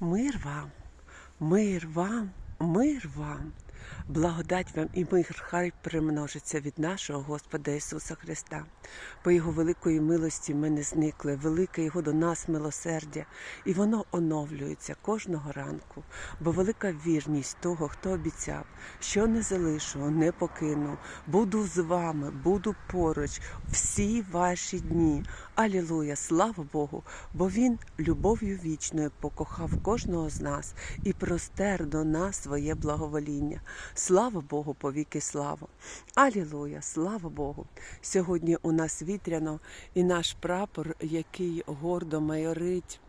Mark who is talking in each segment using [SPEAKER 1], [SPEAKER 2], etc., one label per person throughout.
[SPEAKER 1] Мир вам, мир вам, мир вам, благодать вам і мир хай примножиться від нашого Господа Ісуса Христа. По Його великої милості ми не зникли, велике Його до нас милосердя, і воно оновлюється кожного ранку, бо велика вірність того, хто обіцяв, що не залишу, не покину, буду з вами, буду поруч всі ваші дні. Алілуя, слава Богу, бо Він любов'ю вічною покохав кожного з нас і простер до нас своє благовоління. Слава Богу, повіки слава. Алілуя, слава Богу. Сьогодні у нас вітряно і наш прапор, який гордо майорить.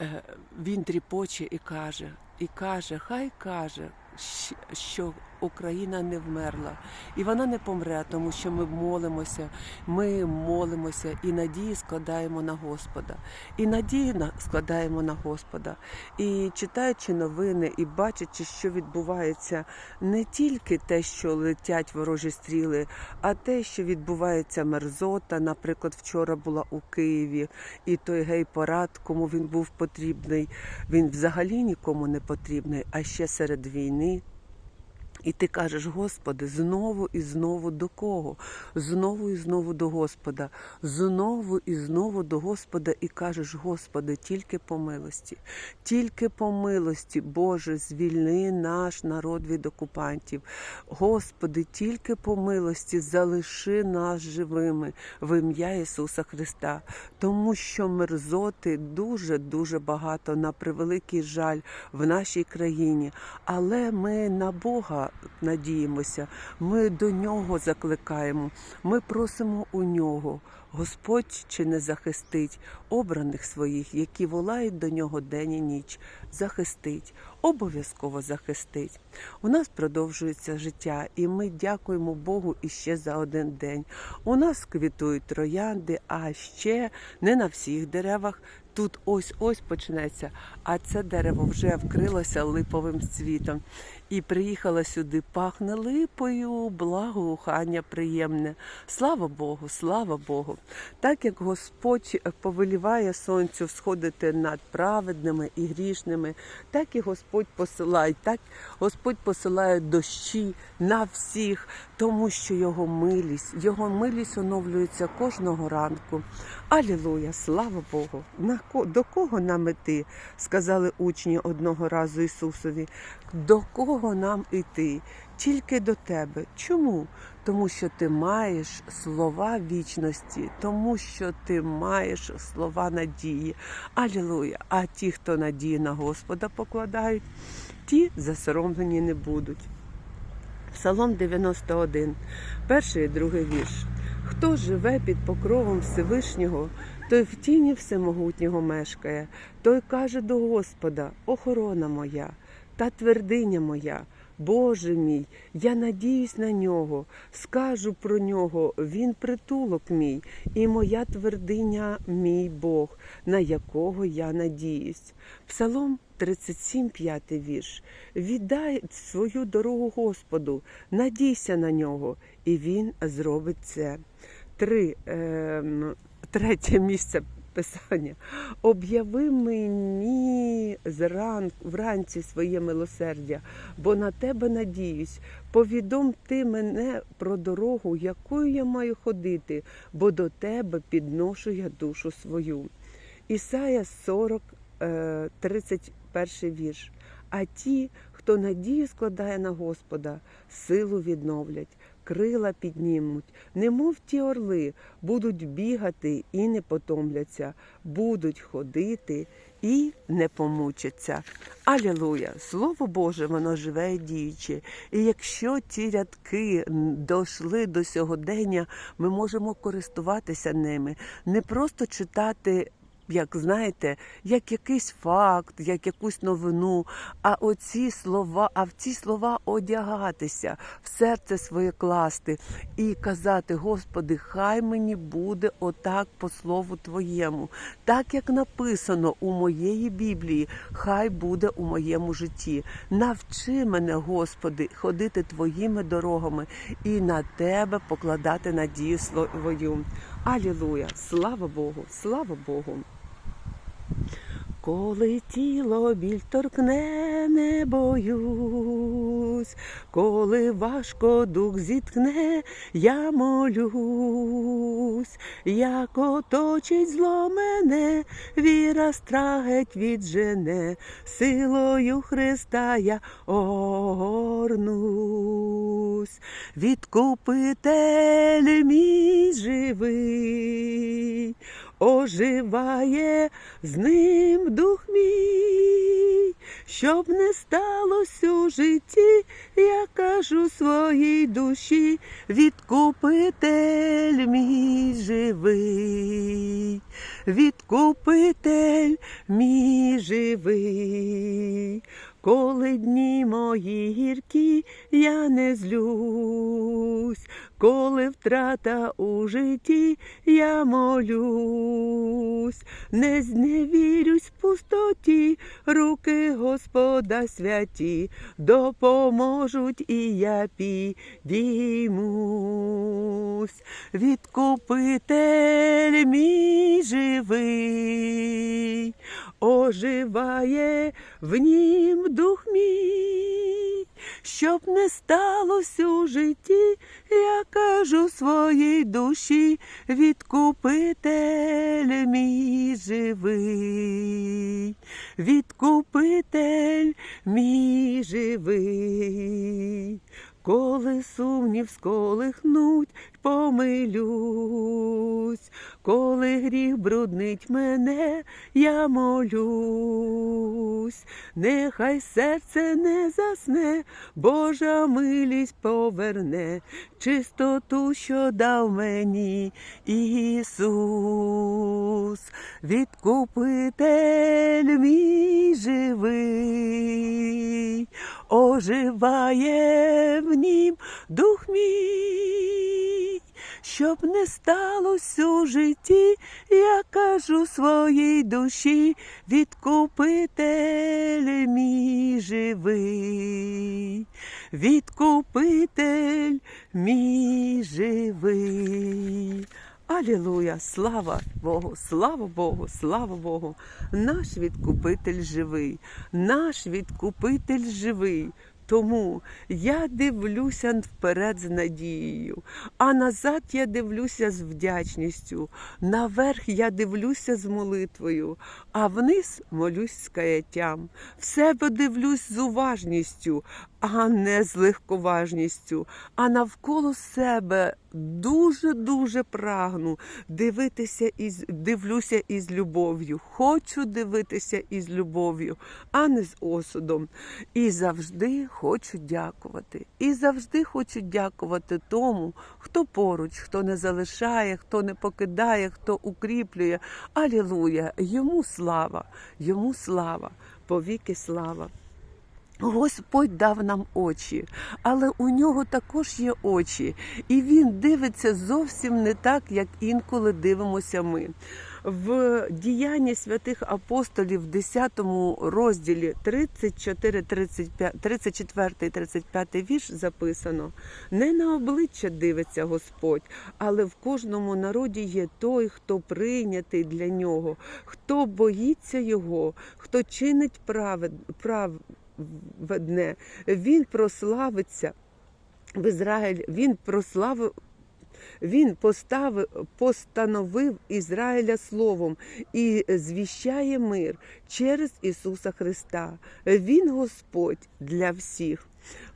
[SPEAKER 1] е, Він тріпоче і каже, і каже, хай каже, що Україна не вмерла, і вона не помре, тому що ми молимося, ми молимося і надії складаємо на Господа. І надії на- складаємо на Господа. І читаючи новини і бачачи, що відбувається не тільки те, що летять ворожі стріли, а те, що відбувається мерзота. Наприклад, вчора була у Києві, і той гей-парад, кому він був потрібний, він взагалі нікому не потрібний, а ще серед війни. І ти кажеш, Господи, знову і знову до кого? Знову і знову до Господа, знову і знову до Господа, і кажеш, Господи, тільки по милості, тільки по милості, Боже, звільни наш народ від окупантів. Господи, тільки по милості залиши нас живими в ім'я Ісуса Христа, тому що мерзоти дуже дуже багато на превеликий жаль в нашій країні. Але ми на Бога надіємося, ми до нього закликаємо, ми просимо у нього. Господь чи не захистить обраних своїх, які волають до нього день і ніч, захистить, обов'язково захистить. У нас продовжується життя, і ми дякуємо Богу іще за один день. У нас квітують троянди, а ще не на всіх деревах. Тут ось ось почнеться, а це дерево вже вкрилося липовим цвітом. І приїхала сюди, пахне липою, благоухання приємне. Слава Богу, слава Богу. Так як Господь повеліває сонцю всходити над праведними і грішними, так і Господь посилає, так Господь посилає дощі на всіх, тому що його милість, його милість оновлюється кожного ранку. Алілуя, слава Богу! На ко- до кого нам іти? сказали учні одного разу Ісусові. До кого нам іти? Тільки до тебе. Чому? Тому що ти маєш слова вічності, тому що ти маєш слова надії. Алілуя! А ті, хто надії на Господа покладають, ті засоромлені не будуть. Псалом 91, перший і другий вірш. Хто живе під покровом Всевишнього, той в тіні всемогутнього мешкає, той каже до Господа, охорона моя та твердиня моя. Боже мій, я надіюсь на нього, скажу про нього, він притулок мій, і моя твердиня мій Бог, на якого я надіюсь. Псалом 37, 5 вірш. Віддай свою дорогу Господу, надійся на нього, і він зробить це. Три, ем, третє місце писання. Об'яви мені зран, вранці своє милосердя, бо на тебе надіюсь. Повідом ти мене про дорогу, якою я маю ходити, бо до тебе підношу я душу свою. Ісая 40, е, 31 вірш. А ті, хто надію складає на Господа, силу відновлять, крила піднімуть, немов ті орли, будуть бігати і не потомляться, будуть ходити і не помучаться. Алілуя! Слово Боже, воно живе і діюче. І якщо ті рядки дійшли до сьогодення, ми можемо користуватися ними, не просто читати як знаєте, як якийсь факт, як якусь новину, а оці слова, а в ці слова одягатися, в серце своє класти і казати, Господи, хай мені буде отак по слову Твоєму, так як написано у моєї Біблії, хай буде у моєму житті. Навчи мене, Господи, ходити Твоїми дорогами і на Тебе покладати надію свою. Алілуя! Слава Богу! Слава Богу! Коли тіло біль торкне, не боюсь, коли важко дух зіткне, я молюсь, як оточить зло мене, віра страгеть віджене, силою Христа я огорнусь, відкупитель мій живий, оживає з ним дух мій, щоб не сталося у житті, я кажу своїй душі, відкупитель мій живий, відкупитель мій живий. Коли дні мої гіркі, я не злюсь, коли втрата у житті, я молюсь, не зневірюсь в пустоті, руки Господа святі, допоможуть і я підіймусь. Відкупитель мій живий, оживає в нім дух мій, щоб не сталося у житті, я кажу своїй душі, відкупитель мій живий, відкупитель мій живий. Коли сумнів сколихнуть, помилюсь, коли гріх бруднить мене, я молюсь, нехай серце не засне, Божа милість поверне, чистоту, що дав мені Ісус, відкупитель мій живий, оживає в нім дух мій, щоб не сталося у житті, я кажу своїй душі, відкупитель мій живий, відкупитель мій живий. Алілуя! Слава Богу, слава Богу, слава Богу! Наш відкупитель живий, наш відкупитель живий. Тому я дивлюся вперед з надією, а назад я дивлюся з вдячністю. Наверх я дивлюся з молитвою, а вниз молюсь з каяттям. В себе дивлюсь з уважністю, а не з легковажністю. А навколо себе дуже-дуже прагну дивитися із дивлюся із любов'ю. Хочу дивитися із любов'ю, а не з осудом. І завжди хочу дякувати. І завжди хочу дякувати тому, хто поруч, хто не залишає, хто не покидає, хто укріплює. Алілуя! Йому слава, йому слава, повіки слава. Господь дав нам очі, але у нього також є очі, і він дивиться зовсім не так, як інколи дивимося ми. В діянні святих апостолів, в 10 розділі 34, 35, 34 35 вірш записано: не на обличчя дивиться Господь, але в кожному народі є той, хто прийнятий для нього, хто боїться його, хто чинить правед, прав, ведне, він прославиться в Ізраїль, він прославив. Він поставив, постановив Ізраїля словом і звіщає мир через Ісуса Христа. Він Господь для всіх.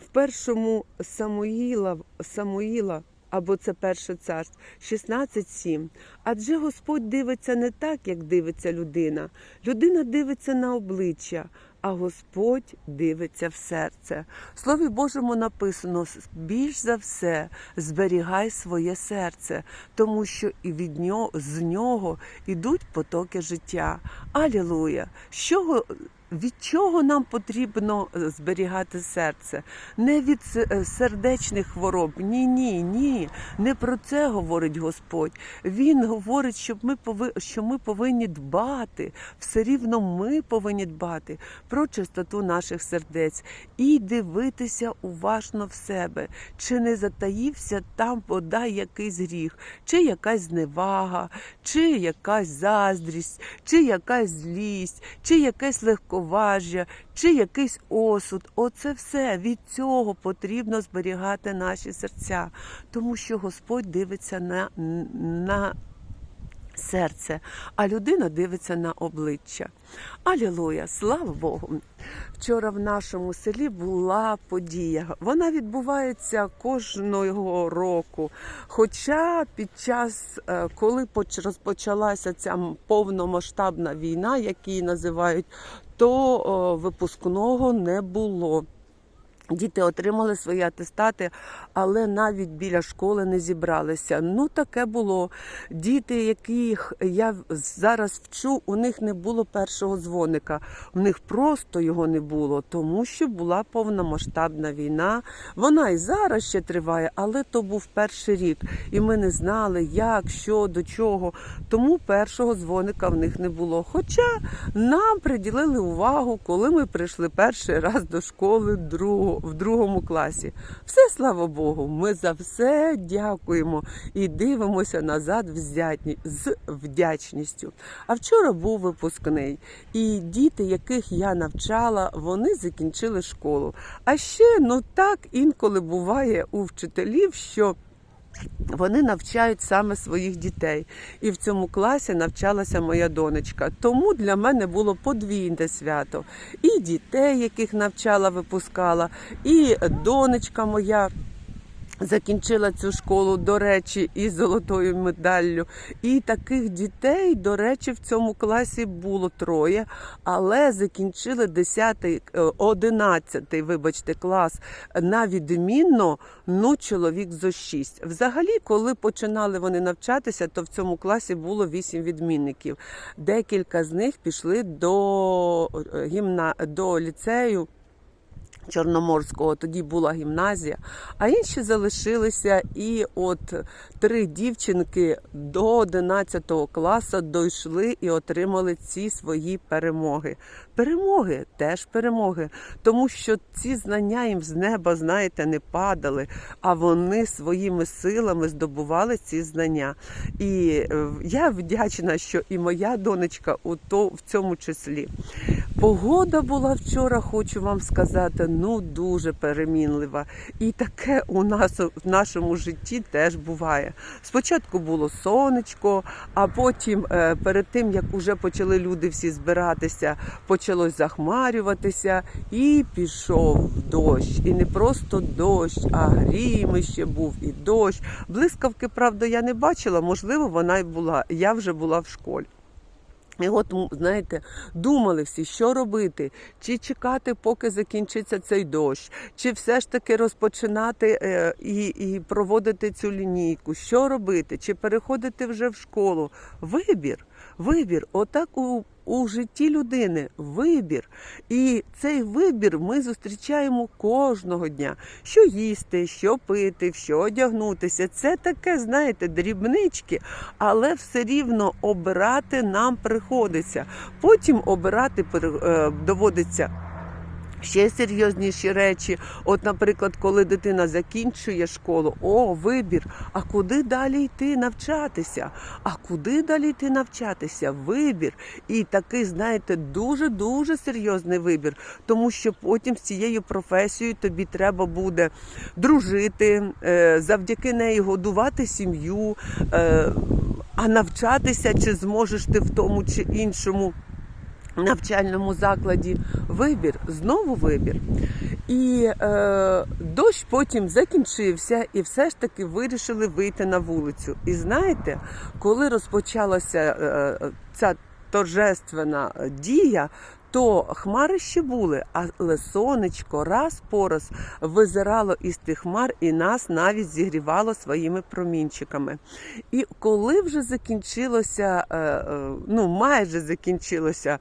[SPEAKER 1] В першому Самуїла, Самуїла або це перше царство 16.7. Адже Господь дивиться не так, як дивиться людина. Людина дивиться на обличчя, а Господь дивиться в серце. В Слові Божому написано: більш за все зберігай своє серце, тому що і від нього з нього йдуть потоки життя. Алілуя! Чого від чого нам потрібно е, зберігати серце? Не від е, сердечних хвороб. Ні, ні, ні. Не про це говорить Господь. Він говорить, щоб ми пови... що ми повинні дбати. Все рівно ми повинні дбати про чистоту наших сердець і дивитися уважно в себе, чи не затаївся там бодай якийсь гріх, чи якась зневага, чи якась заздрість, чи якась злість, чи якесь легковажжя, чи якийсь осуд. Оце все від цього потрібно зберігати наші серця, тому що Господь дивиться на, на серце, а людина дивиться на обличчя. Алілуя, слава Богу! Вчора в нашому селі була подія. Вона відбувається кожного року. Хоча під час, е, коли розпочалася ця повномасштабна війна, як її називають, то випускного не було. Діти отримали свої атестати, але навіть біля школи не зібралися. Ну таке було. Діти, яких я зараз вчу, у них не було першого дзвоника. У них просто його не було, тому що була повномасштабна війна. Вона і зараз ще триває, але то був перший рік, і ми не знали, як, що, до чого. Тому першого дзвоника в них не було. Хоча нам приділили увагу, коли ми прийшли перший раз до школи в другому класі. Все, слава Богу, ми за все дякуємо і дивимося назад з вдячністю. А вчора був випускний, і діти, яких я навчала, вони закінчили школу. А ще ну так інколи буває у вчителів, що вони навчають саме своїх дітей. І в цьому класі навчалася моя донечка. Тому для мене було подвійне свято. І дітей, яких навчала, випускала, і донечка моя. Закінчила цю школу, до речі, із золотою медаллю. І таких дітей, до речі, в цьому класі було троє, але закінчили 10, 11, вибачте, клас на відмінно, ну, чоловік зо 6. Взагалі, коли починали вони навчатися, то в цьому класі було 8 відмінників. Декілька з них пішли до, е, гімна... до ліцею. Чорноморського тоді була гімназія, а інші залишилися. І от три дівчинки до 11 класу дійшли і отримали ці свої перемоги. Перемоги теж перемоги, тому що ці знання їм з неба, знаєте, не падали, а вони своїми силами здобували ці знання. І е, я вдячна, що і моя донечка у то в цьому числі. Погода була вчора, хочу вам сказати, ну дуже перемінлива. І таке у нас в нашому житті теж буває. Спочатку було сонечко, а потім, е, перед тим як уже почали люди всі збиратися, почалось захмарюватися, і пішов дощ. І не просто дощ, а грім ще був і дощ. Блискавки, правда, я не бачила, можливо, вона й була. Я вже була в школі. І от, знаєте, думали всі, що робити, чи чекати, поки закінчиться цей дощ, чи все ж таки розпочинати е, і, і проводити цю лінійку, що робити, чи переходити вже в школу. Вибір, вибір, отак у, у житті людини вибір. І цей вибір ми зустрічаємо кожного дня. Що їсти, що пити, що одягнутися. Це таке, знаєте, дрібнички, але все рівно обирати нам приходиться. Потім обирати е, доводиться. Ще серйозніші речі. От, наприклад, коли дитина закінчує школу, о, вибір. А куди далі йти навчатися? А куди далі йти навчатися? Вибір. І такий, знаєте, дуже дуже серйозний вибір, тому що потім з цією професією тобі треба буде дружити, е, завдяки неї годувати сім'ю, е, а навчатися чи зможеш ти в тому чи іншому навчальному закладі вибір, знову вибір. І е, дощ потім закінчився, і все ж таки вирішили вийти на вулицю. І знаєте, коли розпочалася е, ця торжественна дія, то хмари ще були, але сонечко раз по раз визирало із тих хмар і нас навіть зігрівало своїми промінчиками. І коли вже закінчилося, е, е, ну майже закінчилося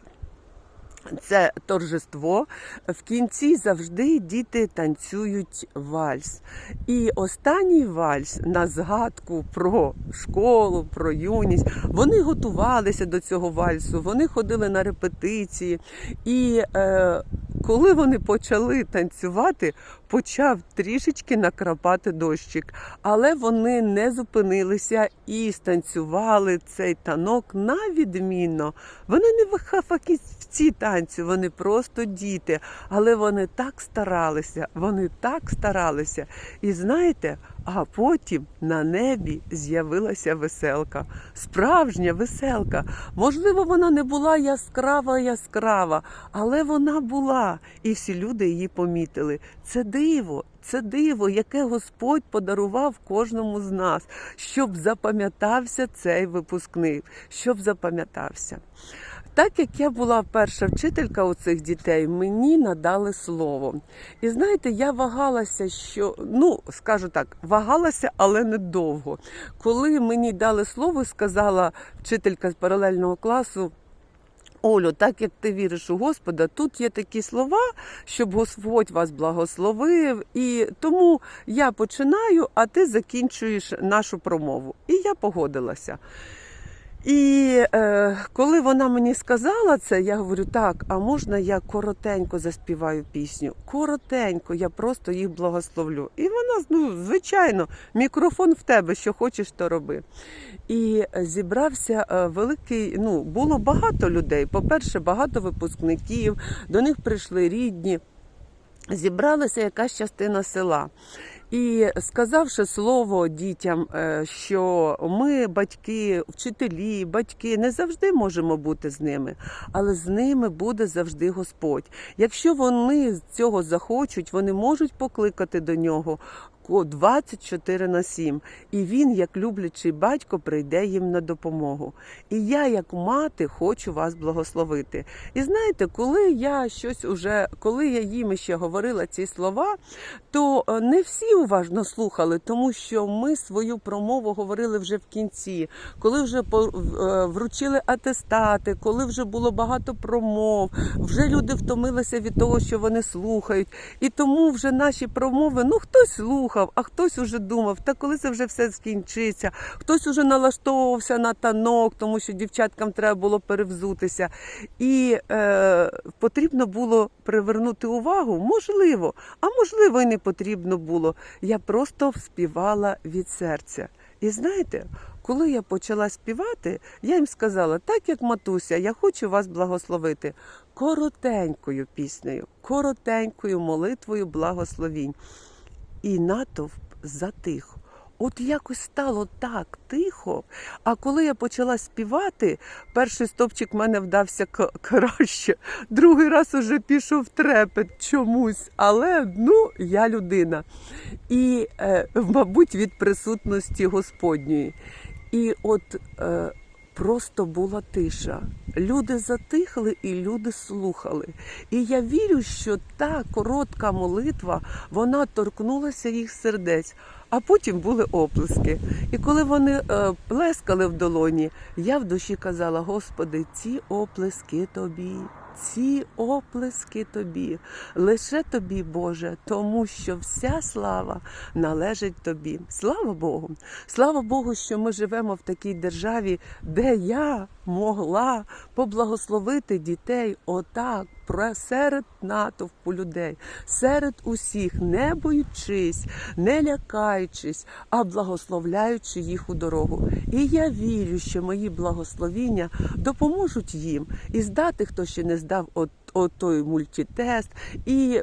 [SPEAKER 1] це торжество. В кінці завжди діти танцюють вальс. І останній вальс на згадку про школу, про юність. Вони готувалися до цього вальсу, вони ходили на репетиції. І е, коли вони почали танцювати, почав трішечки накрапати дощик. Але вони не зупинилися і станцювали цей танок на відмінно. Вони не фахівці танцю, вони просто діти. Але вони так старалися, вони так старалися. І знаєте, а потім на небі з'явилася веселка, справжня веселка. Можливо, вона не була яскрава, яскрава, але вона була, і всі люди її помітили. Це диво, це диво, яке Господь подарував кожному з нас, щоб запам'ятався цей випускник, щоб запам'ятався. Так як я була перша вчителька у цих дітей, мені надали слово. І знаєте, я вагалася, що ну скажу так, вагалася, але недовго. Коли мені дали слово, сказала вчителька з паралельного класу. Олю, так як ти віриш у Господа, тут є такі слова, щоб Господь вас благословив. І тому я починаю, а ти закінчуєш нашу промову. І я погодилася. І е, коли вона мені сказала це, я говорю, так, а можна я коротенько заспіваю пісню? Коротенько, я просто їх благословлю. І вона, ну, звичайно, мікрофон в тебе, що хочеш, то роби. І зібрався е, великий, ну, було багато людей. По-перше, багато випускників, до них прийшли рідні. Зібралася якась частина села. І сказавши слово дітям, е, що ми, батьки, вчителі, батьки, не завжди можемо бути з ними, але з ними буде завжди Господь. Якщо вони цього захочуть, вони можуть покликати до нього. 24 на 7. І він, як люблячий батько, прийде їм на допомогу. І я, як мати, хочу вас благословити. І знаєте, коли я щось уже, коли я їм ще говорила ці слова, то е, не всі уважно слухали, тому що ми свою промову говорили вже в кінці, коли вже е, вручили атестати, коли вже було багато промов, вже люди втомилися від того, що вони слухають. І тому вже наші промови, ну хтось слухав, а хтось уже думав, та коли це вже все скінчиться, хтось уже налаштовувався на танок, тому що дівчаткам треба було перевзутися. І е, потрібно було привернути увагу, можливо, а можливо, і не потрібно було. Я просто співала від серця. І знаєте, коли я почала співати, я їм сказала, так як матуся, я хочу вас благословити коротенькою піснею, коротенькою молитвою благословінь. І натовп затих. От якось стало так тихо. А коли я почала співати, перший стопчик в мене вдався краще, другий раз уже пішов трепет чомусь. Але ну, я людина. І, е, мабуть, від присутності Господньої. І от е, просто була тиша. Люди затихли і люди слухали. І я вірю, що та коротка молитва вона торкнулася їх сердець. А потім були оплески. І коли вони е, плескали в долоні, я в душі казала: Господи, ці оплески тобі, ці оплески тобі, лише тобі, Боже, тому що вся слава належить тобі. Слава Богу! Слава Богу, що ми живемо в такій державі, де я могла поблагословити дітей отак серед натовпу людей, серед усіх, не боючись, не лякаючись, а благословляючи їх у дорогу. І я вірю, що мої благословіння допоможуть їм і здати, хто ще не здав от, от той мультитест, і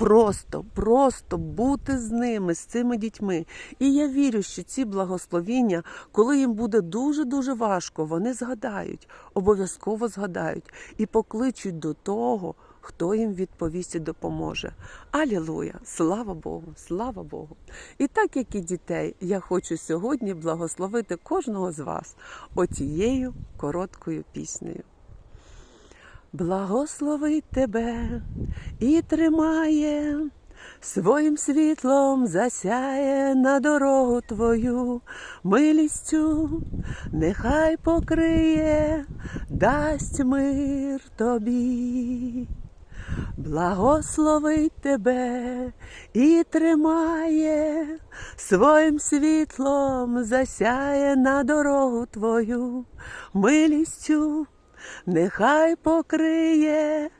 [SPEAKER 1] Просто, просто бути з ними, з цими дітьми. І я вірю, що ці благословіння, коли їм буде дуже-дуже важко, вони згадають, обов'язково згадають і покличуть до того, хто їм відповість і допоможе. Алілуя! Слава Богу! Слава Богу! І так як і дітей, я хочу сьогодні благословити кожного з вас оцією короткою піснею. Благословить тебе і тримає своїм світлом засяє на дорогу твою, милістю нехай покриє, дасть мир тобі. Благословить тебе і тримає, своїм світлом засяє на дорогу твою, милістю нехай покриє,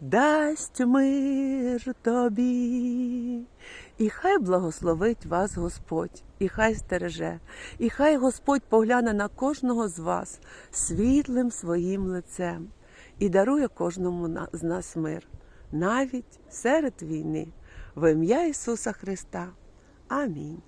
[SPEAKER 1] дасть мир тобі. І хай благословить вас Господь, і хай стереже, і хай Господь погляне на кожного з вас світлим своїм лицем і дарує кожному з нас мир, навіть серед війни, в ім'я Ісуса Христа. Амінь.